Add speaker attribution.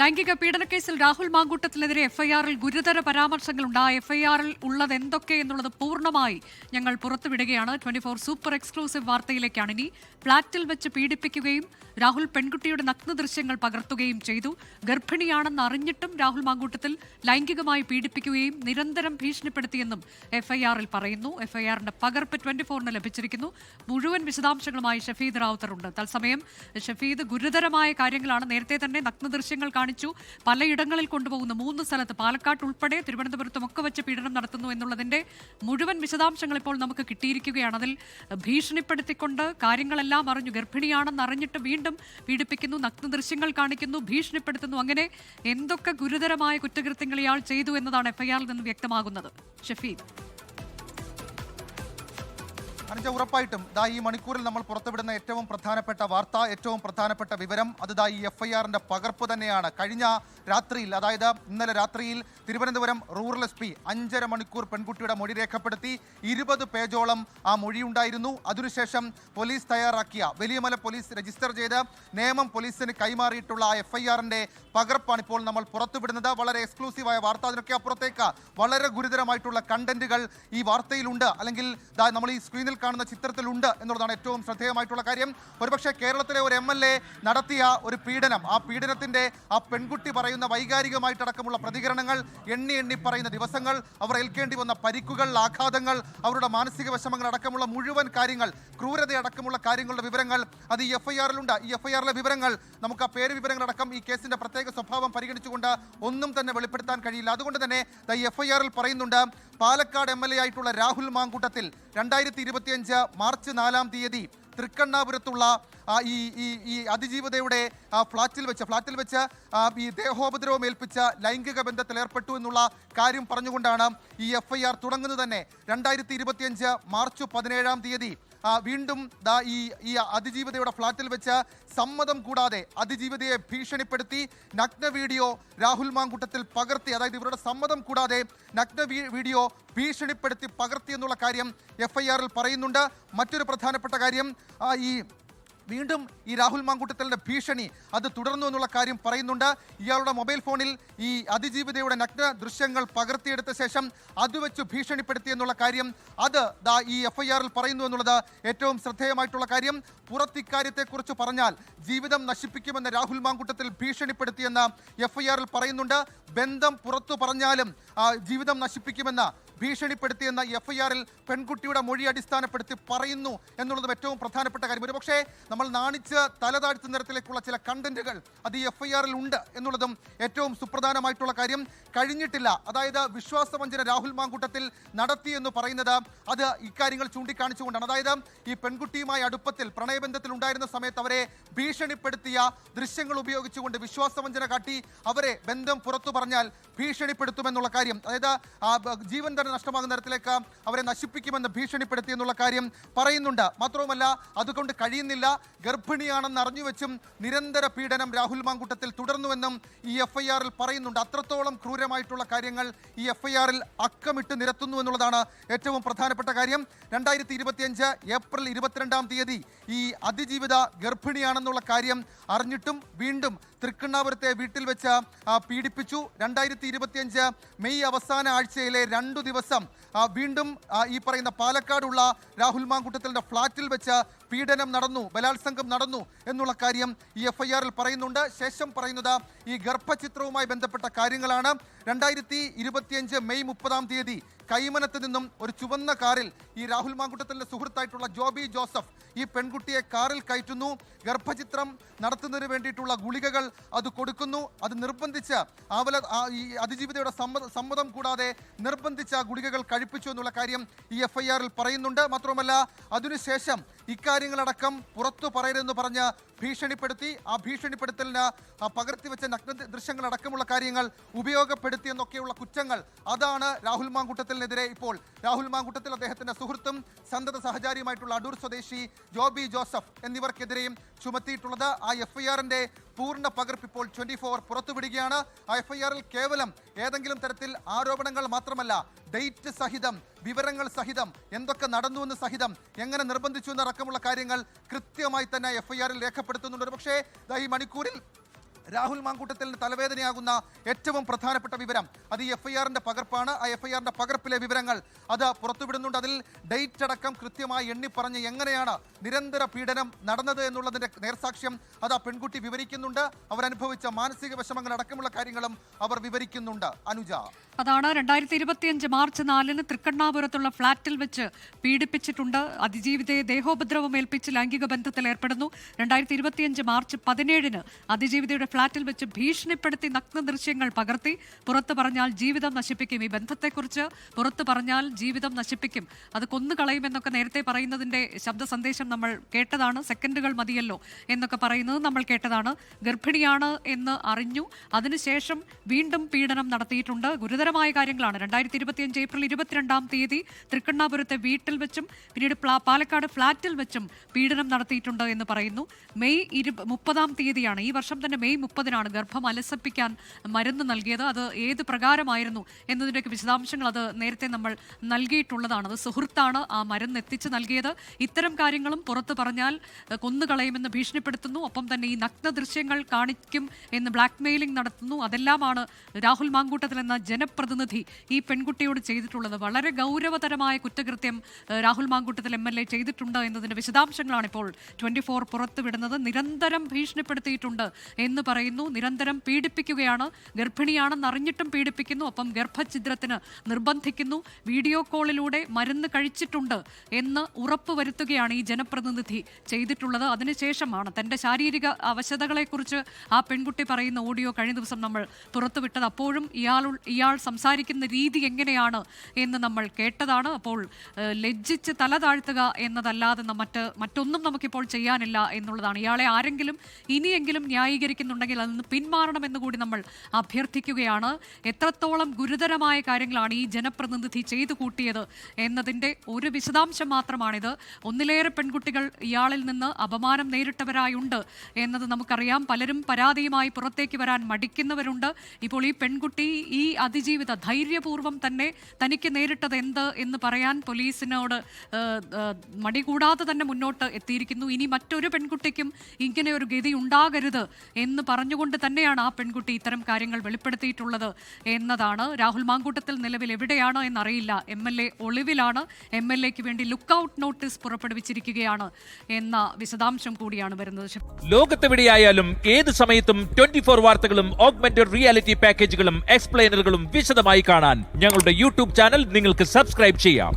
Speaker 1: ലൈംഗിക പീഡന കേസിൽ രാഹുൽ മാങ്കൂട്ടത്തിനെതിരെ എഫ്ഐആറിൽ ഗുരുതര പരാമർശങ്ങളുണ്ട് ആ എഫ്ഐആറിൽ ഉള്ളത് എന്തൊക്കെ എന്നുള്ളത് പൂർണമായി ഞങ്ങൾ പുറത്തുവിടുകയാണ്. ട്വന്റി ഫോർ സൂപ്പർ എക്സ്ക്ലൂസീവ് വാർത്തയിലേക്കാണ് ഇനി. ഫ്ളാറ്റിൽ വെച്ച് പീഡിപ്പിക്കുകയും രാഹുൽ പെൺകുട്ടിയുടെ നഗ്ന ദൃശ്യങ്ങൾ പകർത്തുകയും ചെയ്തു. ഗർഭിണിയാണെന്ന് അറിഞ്ഞിട്ടും രാഹുൽ മാങ്കൂട്ടത്തിൽ ലൈംഗികമായി പീഡിപ്പിക്കുകയും നിരന്തരം ഭീഷണിപ്പെടുത്തിയെന്നും എഫ്ഐആറിൽ പറയുന്നു. എഫ്ഐആറിന്റെ പകർപ്പ് ട്വന്റി ഫോറിന് ലഭിച്ചിരിക്കുന്നു. മുഴുവൻ വിശദാംശങ്ങളുമായി ഷഫീദ് റാവുത്തറുണ്ട്. തത്സമയം ഷഫീദ് ഗുരുതരമായ കാര്യങ്ങളാണ് നേരത്തെ തന്നെ നഗ്ന ദൃശ്യങ്ങൾ കാണിച്ചു പലയിടങ്ങളിൽ കൊണ്ടുപോകുന്നു മൂന്ന് സ്ഥലത്ത് പാലക്കാട് ഉൾപ്പെടെ തിരുവനന്തപുരത്തും ഒക്കെ വെച്ച് പീഡനം നടത്തുന്നു എന്നുള്ളതിന്റെ മുഴുവൻ വിശദാംശങ്ങൾ ഇപ്പോൾ നമുക്ക് കിട്ടിയിരിക്കുകയാണ്. അതിൽ ഭീഷണിപ്പെടുത്തിക്കൊണ്ട് കാര്യങ്ങളെല്ലാം അറിഞ്ഞു ഗർഭിണിയാണെന്ന് അറിഞ്ഞിട്ട് വീണ്ടും പീഡിപ്പിക്കുന്നു നഗ്ന ദൃശ്യങ്ങൾ കാണിക്കുന്നു ഭീഷണിപ്പെടുത്തുന്നു. അങ്ങനെ എന്തൊക്കെ ഗുരുതരമായ കുറ്റകൃത്യങ്ങൾ ഇയാൾ ചെയ്തു എന്നതാണ് എഫ്ഐആറിൽ നിന്ന് വ്യക്തമാകുന്നത്. ഷഫീദ്.
Speaker 2: അനുജ ഉറപ്പായിട്ടും ദാ ഈ മണിക്കൂറിൽ നമ്മൾ പുറത്തുവിടുന്ന ഏറ്റവും പ്രധാനപ്പെട്ട വാർത്ത ഏറ്റവും പ്രധാനപ്പെട്ട വിവരം അത് ദാ ഈ എഫ് ഐ ആറിന്റെ പകർപ്പ് തന്നെയാണ്. കഴിഞ്ഞ രാത്രിയിൽ അതായത് ഇന്നലെ രാത്രിയിൽ തിരുവനന്തപുരം റൂറൽ എസ് പി അഞ്ചര മണിക്കൂർ പെൺകുട്ടിയുടെ മൊഴി രേഖപ്പെടുത്തി ഇരുപത് പേജോളം ആ മൊഴിയുണ്ടായിരുന്നു. അതിനുശേഷം പോലീസ് തയ്യാറാക്കിയ വലിയമല പോലീസ് രജിസ്റ്റർ ചെയ്ത് നിയമം പോലീസിന് കൈമാറിയിട്ടുള്ള ആ എഫ് ഐ ആറിന്റെ പകർപ്പാണ് ഇപ്പോൾ നമ്മൾ പുറത്തുവിടുന്നത്. വളരെ എക്സ്ക്ലൂസീവായ വാർത്ത. അതിനൊക്കെ അപ്പുറത്തേക്ക് വളരെ ഗുരുതരമായിട്ടുള്ള കണ്ടന്റുകൾ ഈ വാർത്തയിലുണ്ട്. അല്ലെങ്കിൽ നമ്മൾ ഈ സ്ക്രീനിൽ കാണുന്ന ചിത്രത്തിലുണ്ട് എന്നുള്ളതാണ് ഏറ്റവും ശ്രദ്ധേയമായിട്ടുള്ള കാര്യം. ഒരുപക്ഷെ കേരളത്തിലെ ഒരു എം എൽ എ നടത്തിയ ഒരു പീഡനം ആ പീഡനത്തിന്റെ ആ പെൺകുട്ടി പറയുന്ന വൈകാരികമായിട്ടടക്കമുള്ള പ്രതികരണങ്ങൾ എണ്ണി എണ്ണി പറയുന്ന ദിവസങ്ങൾ അവർ ഏൽക്കേണ്ടി വന്ന പരിക്കുകൾ ആഘാതങ്ങൾ അവരുടെ മാനസിക വിഷമങ്ങൾ അടക്കമുള്ള മുഴുവൻ കാര്യങ്ങൾ ക്രൂരതയടക്കമുള്ള കാര്യങ്ങളുടെ വിവരങ്ങൾ അത് ഈ എഫ് ഐ ആറിലുണ്ട്. ഈ എഫ് ഐ ആറിലെ വിവരങ്ങൾ നമുക്ക് ആ പേര് വിവരങ്ങളടക്കം ഈ കേസിന്റെ പ്രത്യേക സ്വഭാവം പരിഗണിച്ചുകൊണ്ട് ഒന്നും തന്നെ വെളിപ്പെടുത്താൻ കഴിയില്ല. അതുകൊണ്ട് തന്നെ ഈ എഫ് ഐ ആറിൽ പറയുന്നുണ്ട് പാലക്കാട് എം എൽ എ ആയിട്ടുള്ള രാഹുൽ മാങ്കൂട്ടത്തിൽ രണ്ടായിരത്തി ഇരുപത്തിയഞ്ച് മാർച്ച് നാലാം തീയതി തൃക്കണ്ണാപുരത്തുള്ള ഈ ഈ ഈ അതിജീവതയുടെ ഫ്ളാറ്റിൽ വെച്ച് ഫ്ളാറ്റിൽ വെച്ച് ഈ ദേഹോപദ്രവം ഏൽപ്പിച്ച ലൈംഗിക ബന്ധത്തിൽ ഏർപ്പെട്ടു എന്നുള്ള കാര്യം പറഞ്ഞുകൊണ്ടാണ് ഈ എഫ് തുടങ്ങുന്നത് തന്നെ. രണ്ടായിരത്തി ഇരുപത്തിയഞ്ച് മാർച്ച് പതിനേഴാം തീയതി വീണ്ടും ദാ ഈ ഈ അതിജീവിതയുടെ ഫ്ളാറ്റിൽ വെച്ച് സമ്മതം കൂടാതെ അതിജീവിതയെ ഭീഷണിപ്പെടുത്തി നഗ്ന വീഡിയോ രാഹുൽ മാങ്കൂട്ടത്തിൽ പകർത്തി അതായത് ഇവരുടെ സമ്മതം കൂടാതെ നഗ്ന വീഡിയോ ഭീഷണിപ്പെടുത്തി പകർത്തി എന്നുള്ള കാര്യം എഫ് പറയുന്നുണ്ട്. മറ്റൊരു പ്രധാനപ്പെട്ട കാര്യം ഈ വീണ്ടും ഈ രാഹുൽ മാങ്കൂട്ടത്തലിന്റെ ഭീഷണി അത് തുടർന്നു എന്നുള്ള കാര്യം പറയുന്നുണ്ട്. ഇയാളുടെ മൊബൈൽ ഫോണിൽ ഈ അതിജീവിതയുടെ നഗ്ന ദൃശ്യങ്ങൾ പകർത്തിയെടുത്ത ശേഷം അത് വെച്ച് ഭീഷണിപ്പെടുത്തി എന്നുള്ള കാര്യം അത് ദാ ഈ എഫ് ഐ ആറിൽ പറയുന്നു എന്നുള്ളത് ഏറ്റവും ശ്രദ്ധേയമായിട്ടുള്ള കാര്യം. പുറത്ത് ഇക്കാര്യത്തെക്കുറിച്ച് പറഞ്ഞാൽ ജീവിതം നശിപ്പിക്കുമെന്ന് രാഹുൽ മാങ്കൂട്ടത്തിൽ ഭീഷണിപ്പെടുത്തിയെന്ന് എഫ് ഐ ആറിൽ പറയുന്നുണ്ട്. ബന്ധം പുറത്തു പറഞ്ഞാലും ജീവിതം നശിപ്പിക്കുമെന്ന് ഭീഷണിപ്പെടുത്തിയെന്ന എഫ്ഐആറിൽ പെൺകുട്ടിയുടെ മൊഴി അടിസ്ഥാനപ്പെടുത്തി പറയുന്നു എന്നുള്ളതും ഏറ്റവും പ്രധാനപ്പെട്ട കാര്യം. ഒരുപക്ഷേ നമ്മൾ നാണിച്ച് തലതാഴ്ത്തു നിരത്തിലേക്കുള്ള ചില കണ്ടന്റുകൾ അത് ഈ എഫ് ഐ ആറിൽ ഉണ്ട് എന്നുള്ളതും ഏറ്റവും സുപ്രധാനമായിട്ടുള്ള കാര്യം. കഴിഞ്ഞിട്ടില്ല. അതായത് വിശ്വാസവഞ്ചന രാഹുൽ മാങ്കൂട്ടത്തിൽ നടത്തി എന്ന് പറയുന്നത് അത് ഇക്കാര്യങ്ങൾ ചൂണ്ടിക്കാണിച്ചുകൊണ്ടാണ്. അതായത് ഈ പെൺകുട്ടിയുമായി അടുപ്പത്തിൽ പ്രണയബന്ധത്തിൽ ഉണ്ടായിരുന്ന സമയത്ത് അവരെ ഭീഷണിപ്പെടുത്തിയ ദൃശ്യങ്ങൾ ഉപയോഗിച്ചുകൊണ്ട് വിശ്വാസവഞ്ചന കാട്ടി അവരെ ബന്ധം പുറത്തു പറഞ്ഞാൽ ഭീഷണിപ്പെടുത്തുമെന്നുള്ള കാര്യം. അതായത് ബ- ജീവൻ നഷ്ടമാകുന്ന തരത്തിലേക്ക് അവരെ നശിപ്പിക്കുമെന്ന് ഭീഷണിപ്പെടുത്തി എന്നുള്ള കാര്യം പറയുന്നുണ്ട്. മാത്രവുമല്ല അതുകൊണ്ട് കഴിയുന്നില്ല. ഗർഭിണിയാണെന്ന് അറിഞ്ഞുവെച്ചും നിരന്തര പീഡനം രാഹുൽ മാങ്കൂട്ടത്തിൽ തുടർന്നുവെന്നും ഈ എഫ് ഐ ആറിൽ പറയുന്നുണ്ട്. അത്രത്തോളം ക്രൂരമായിട്ടുള്ള കാര്യങ്ങൾ ഈ എഫ് ഐ ആറിൽ അക്കമിട്ട് നിരത്തുന്നു എന്നുള്ളതാണ് ഏറ്റവും പ്രധാനപ്പെട്ട കാര്യം. രണ്ടായിരത്തി ഇരുപത്തിയഞ്ച് ഏപ്രിൽ ഇരുപത്തിരണ്ടാം തീയതി ഈ അതിജീവിത ഗർഭിണിയാണെന്നുള്ള കാര്യം അറിഞ്ഞിട്ടും വീണ്ടും തൃക്കണ്ണാപുരത്തെ വീട്ടിൽ വെച്ച് പീഡിപ്പിച്ചു. രണ്ടായിരത്തി മെയ് അവസാന ആഴ്ചയിലെ രണ്ടു ദിവസം ആ, വീണ്ടും ഈ പറയുന്ന പാലക്കാടുള്ള രാഹുൽ മാങ്കുട്ടത്തിന്റെ ഫ്ളാറ്റിൽ വെച്ച് പീഡനം നടന്നു ബലാത്സംഗം നടന്നു എന്നുള്ള കാര്യം ഈ എഫ് ഐ ആറിൽ പറയുന്നുണ്ട്. ശേഷം പറയുന്നത് ഈ ഗർഭചിത്രവുമായി ബന്ധപ്പെട്ട കാര്യങ്ങളാണ്. രണ്ടായിരത്തി മെയ് മുപ്പതാം തീയതി കൈമനത്ത് നിന്നും ഒരു ചുവന്ന കാറിൽ ഈ രാഹുൽ മാങ്കുട്ടത്തിന്റെ സുഹൃത്തായിട്ടുള്ള ജോബി ജോസഫ് ഈ പെൺകുട്ടിയെ കാറിൽ കയറ്റുന്നു. ഗർഭചിത്രം നടത്തുന്നതിന് വേണ്ടിയിട്ടുള്ള ഗുളികകൾ അത് കൊടുക്കുന്നു. അത് നിർബന്ധിച്ച് ആവല ഈ അതിജീവിതയുടെ സമ്മതം കൂടാതെ നിർബന്ധിച്ച ഗുളികകൾ കഴിപ്പിച്ചു എന്നുള്ള കാര്യം ഈ എഫ് പറയുന്നുണ്ട്. മാത്രമല്ല അതിനുശേഷം ഇക്കാര്യങ്ങളടക്കം പുറത്തു പറയരുതെന്ന് പറഞ്ഞ് ഭീഷണിപ്പെടുത്തി ആ ഭീഷണിപ്പെടുത്തലിന് ആ പകർത്തി വെച്ച നഗ്ന ദൃശ്യങ്ങളടക്കമുള്ള കാര്യങ്ങൾ ഉപയോഗപ്പെടുത്തി എന്നൊക്കെയുള്ള കുറ്റങ്ങൾ അതാണ് രാഹുൽ മാങ്കൂട്ടത്തിനെതിരെ ഇപ്പോൾ. രാഹുൽ മാങ്കൂട്ടത്തിൽ അദ്ദേഹത്തിന്റെ സുഹൃത്തും സന്തത സഹചാരിയുമായിട്ടുള്ള അടൂർ സ്വദേശി ജോബി ജോസഫ് എന്നിവർക്കെതിരെയും ചുമത്തിയിട്ടുള്ളത് ആ എഫ് ഐ ആറിന്റെ പൂർണ പകർപ്പ് ഇപ്പോൾ ട്വന്റി ഫോർ പുറത്തുവിടുകയാണ്. ആ എഫ് ഐ ആറിൽ കേവലം ഏതെങ്കിലും തരത്തിൽ ആരോപണങ്ങൾ മാത്രമല്ല ഡേറ്റ് സഹിതം വിവരങ്ങൾ സഹിതം എന്തൊക്കെ നടന്നു എന്ന് സഹിതം എങ്ങനെ നിർബന്ധിച്ചു എന്നടക്കമുള്ള കാര്യങ്ങൾ കൃത്യമായി തന്നെ എഫ്ഐആറിൽ രേഖപ്പെടുത്തുന്നുണ്ട്. പക്ഷേ ഈ മണിക്കൂറിൽ രാഹുൽ മാങ്കൂട്ടത്തിന് തലവേദനയാകുന്ന ഏറ്റവും പ്രധാനപ്പെട്ട വിവരം. അത് ഈ എഫ് ഐ ആറിന്റെ പകർപ്പാണ്. ആ എഫ് ഐ ആറിന്റെ പകർപ്പിലെ വിവരങ്ങൾ അത് പുറത്തുവിടുന്നുണ്ട്. അതിൽ ഡേറ്റ് അടക്കം കൃത്യമായി എണ്ണി പറഞ്ഞ് എങ്ങനെയാണ് നിരന്തര പീഡനം നടന്നത് എന്നുള്ളതിന്റെ നേർസാക്ഷ്യം അത് ആ പെൺകുട്ടി വിവരിക്കുന്നുണ്ട്. അവരനുഭവിച്ച മാനസിക വിഷമങ്ങൾ അടക്കമുള്ള കാര്യങ്ങളും അവർ വിവരിക്കുന്നുണ്ട്. അനുജ.
Speaker 1: അതാണ് രണ്ടായിരത്തി ഇരുപത്തിയഞ്ച് മാർച്ച് നാലിന് തൃക്കണ്ണാപുരത്തുള്ള ഫ്ളാറ്റിൽ വെച്ച് പീഡിപ്പിച്ചിട്ടുണ്ട്. അതിജീവിതയെ ദേഹോപദ്രവം ഏൽപ്പിച്ച് ലൈംഗിക ബന്ധത്തിൽ ഏർപ്പെടുന്നു. രണ്ടായിരത്തി ഇരുപത്തിയഞ്ച് മാർച്ച് പതിനേഴിന് അതിജീവിതയുടെ ഫ്ളാറ്റിൽ വെച്ച് ഭീഷണിപ്പെടുത്തി നഗ്ന ദൃശ്യങ്ങൾ പകർത്തി. പുറത്തു പറഞ്ഞാൽ ജീവിതം നശിപ്പിക്കും ഈ ബന്ധത്തെക്കുറിച്ച്. പുറത്തു പറഞ്ഞാൽ ജീവിതം നശിപ്പിക്കും. അത് കൊന്നുകളയുമെന്നൊക്കെ നേരത്തെ പറയുന്നതിന്റെ ശബ്ദ സന്ദേശം നമ്മൾ കേട്ടതാണ്. സെക്കൻഡുകൾ മതിയല്ലോ എന്നൊക്കെ പറയുന്നത് നമ്മൾ കേട്ടതാണ്. ഗർഭിണിയാണ് എന്ന് അറിഞ്ഞു. അതിനുശേഷം വീണ്ടും പീഡനം നടത്തിയിട്ടുണ്ട്. ഗുരുതരമായ കാര്യങ്ങളാണ്. രണ്ടായിരത്തി ഇരുപത്തിയഞ്ച് ഏപ്രിൽ ഇരുപത്തിരണ്ടാം തീയതി തൃക്കണ്ണാപുരത്തെ വീട്ടിൽ വെച്ചും പിന്നീട് പാലക്കാട് ഫ്ളാറ്റിൽ വെച്ചും പീഡനം നടത്തിയിട്ടുണ്ട് എന്ന് പറയുന്നു. മെയ് ഇരു മുപ്പതാം തീയതിയാണ്. ഈ വർഷം തന്നെ മെയ് മുപ്പതിനാണ് ഗർഭം അലസപ്പിക്കാൻ മരുന്ന് നൽകിയത്. അത് ഏത് പ്രകാരമായിരുന്നു എന്നതിന്റെയൊക്കെ വിശദാംശങ്ങൾ അത് നേരത്തെ നമ്മൾ നൽകിയിട്ടുള്ളതാണ്. അത് സുഹൃത്താണ് ആ മരുന്ന് എത്തിച്ച് നൽകിയത്. ഇത്തരം കാര്യങ്ങളും പുറത്തു പറഞ്ഞാൽ കൊന്നുകളയുമെന്ന് ഭീഷണിപ്പെടുത്തുന്നു. ഒപ്പം തന്നെ ഈ നഗ്ന ദൃശ്യങ്ങൾ കാണിക്കും എന്ന് ബ്ലാക്ക് മെയിലിംഗ് നടത്തുന്നു. അതെല്ലാമാണ് രാഹുൽ മാങ്കൂട്ടത്തിൽ എന്ന ജനപ്രതിനിധി ഈ പെൺകുട്ടിയോട് ചെയ്തിട്ടുള്ളത്. വളരെ ഗൗരവതരമായ കുറ്റകൃത്യം Rahul Mamkootathil M L A ചെയ്തിട്ടുണ്ട് എന്നതിന്റെ വിശദാംശങ്ങളാണ് ഇപ്പോൾ ട്വന്റി ഫോർ പുറത്തുവിടുന്നത്. നിരന്തരം ഭീഷണിപ്പെടുത്തിയിട്ടുണ്ട് എന്ന് പറയുന്നു. നിരന്തരം പീഡിപ്പിക്കുകയാണ്. ഗർഭിണിയാണെന്ന് അറിഞ്ഞിട്ടും പീഡിപ്പിക്കുന്നു. ഒപ്പം ഗർഭഛിദ്രത്തിന് നിർബന്ധിക്കുന്നു. വീഡിയോ കോളിലൂടെ മരുന്ന് കഴിച്ചിട്ടുണ്ട് എന്ന് ഉറപ്പുവരുത്തുകയാണ് ഈ ജനപ്രതിനിധി ചെയ്തിട്ടുള്ളത്. അതിനുശേഷമാണ് തന്റെ ശാരീരിക അവശതകളെക്കുറിച്ച് ആ പെൺകുട്ടി പറയുന്ന ഓഡിയോ കഴിഞ്ഞ ദിവസം നമ്മൾ പുറത്തുവിട്ടത്. അപ്പോഴും ഇയാൾ ഇയാൾ സംസാരിക്കുന്ന രീതി എങ്ങനെയാണ് എന്ന് നമ്മൾ കേട്ടതാണ്. അപ്പോൾ ലജ്ജിച്ച് തല താഴ്ത്തുക എന്നതല്ലാതെ മറ്റ് മറ്റൊന്നും നമുക്കിപ്പോൾ ചെയ്യാനില്ല എന്നുള്ളതാണ്. ഇയാളെ ആരെങ്കിലും ഇനിയെങ്കിലും ന്യായീകരിക്കുന്നുണ്ടെങ്കിൽ അതിൽ നിന്ന് പിന്മാറണമെന്ന് കൂടി നമ്മൾ അഭ്യർത്ഥിക്കുകയാണ്. എത്രത്തോളം ഗുരുതരമായ കാര്യങ്ങളാണ് ഈ ജനപ്രതിനിധി ചെയ്തു കൂട്ടിയത് എന്നതിന്റെ ഒരു വിശദാംശം മാത്രമാണിത്. ഒന്നിലേറെ പെൺകുട്ടികൾ ഇയാളിൽ നിന്ന് അപമാനം നേരിട്ടവരായുണ്ട് എന്നത് നമുക്കറിയാം. പലരും പരാതിയുമായി പുറത്തേക്ക് വരാൻ മടിക്കുന്നവരുണ്ട്. ഇപ്പോൾ ഈ പെൺകുട്ടി ഈ അതിജീവിത ധൈര്യപൂർവം തന്നെ തനിക്ക് നേരിട്ടത് എന്ത് എന്ന് പറയാൻ പോലീസിനോട് മടി കൂടാതെ തന്നെ മുന്നോട്ട് എത്തിയിരിക്കുന്നു. ഇനി മറ്റൊരു പെൺകുട്ടിക്കും ഇങ്ങനെ ഒരു ഗതി ഉണ്ടാകരുത് എന്ന് പറഞ്ഞുകൊണ്ട് തന്നെയാണ് ആ പെൺകുട്ടി ഇത്തരം കാര്യങ്ങൾ വെളിപ്പെടുത്തിയിട്ടുള്ളത് എന്നതാണ്. രാഹുൽ മാങ്കൂട്ടത്തിൽ നിലവിൽ എവിടെയാണ് എന്നറിയില്ല. എം എൽ എ ഒളിവിലാണ്. എം എൽ എക്ക് വേണ്ടി ലുക്ക് ഔട്ട് നോട്ടീസ് പുറപ്പെടുവിച്ചിരിക്കുകയാണ് എന്ന വിശദാംശം കൂടിയാണ് വരുന്നത്.
Speaker 3: ലോകത്തെവിടെയായാലും ഏത് സമയത്തും ട്വന്റി ഫോർ വാർത്തകളും ഓഗ്മെന്റഡ് റിയാലിറ്റി പാക്കേജുകളും എക്സ്പ്ലെയിനറുകളും വിശദമായി കാണാൻ ഞങ്ങളുടെ യൂട്യൂബ് ചാനൽ നിങ്ങൾക്ക് സബ്സ്ക്രൈബ് ചെയ്യാം.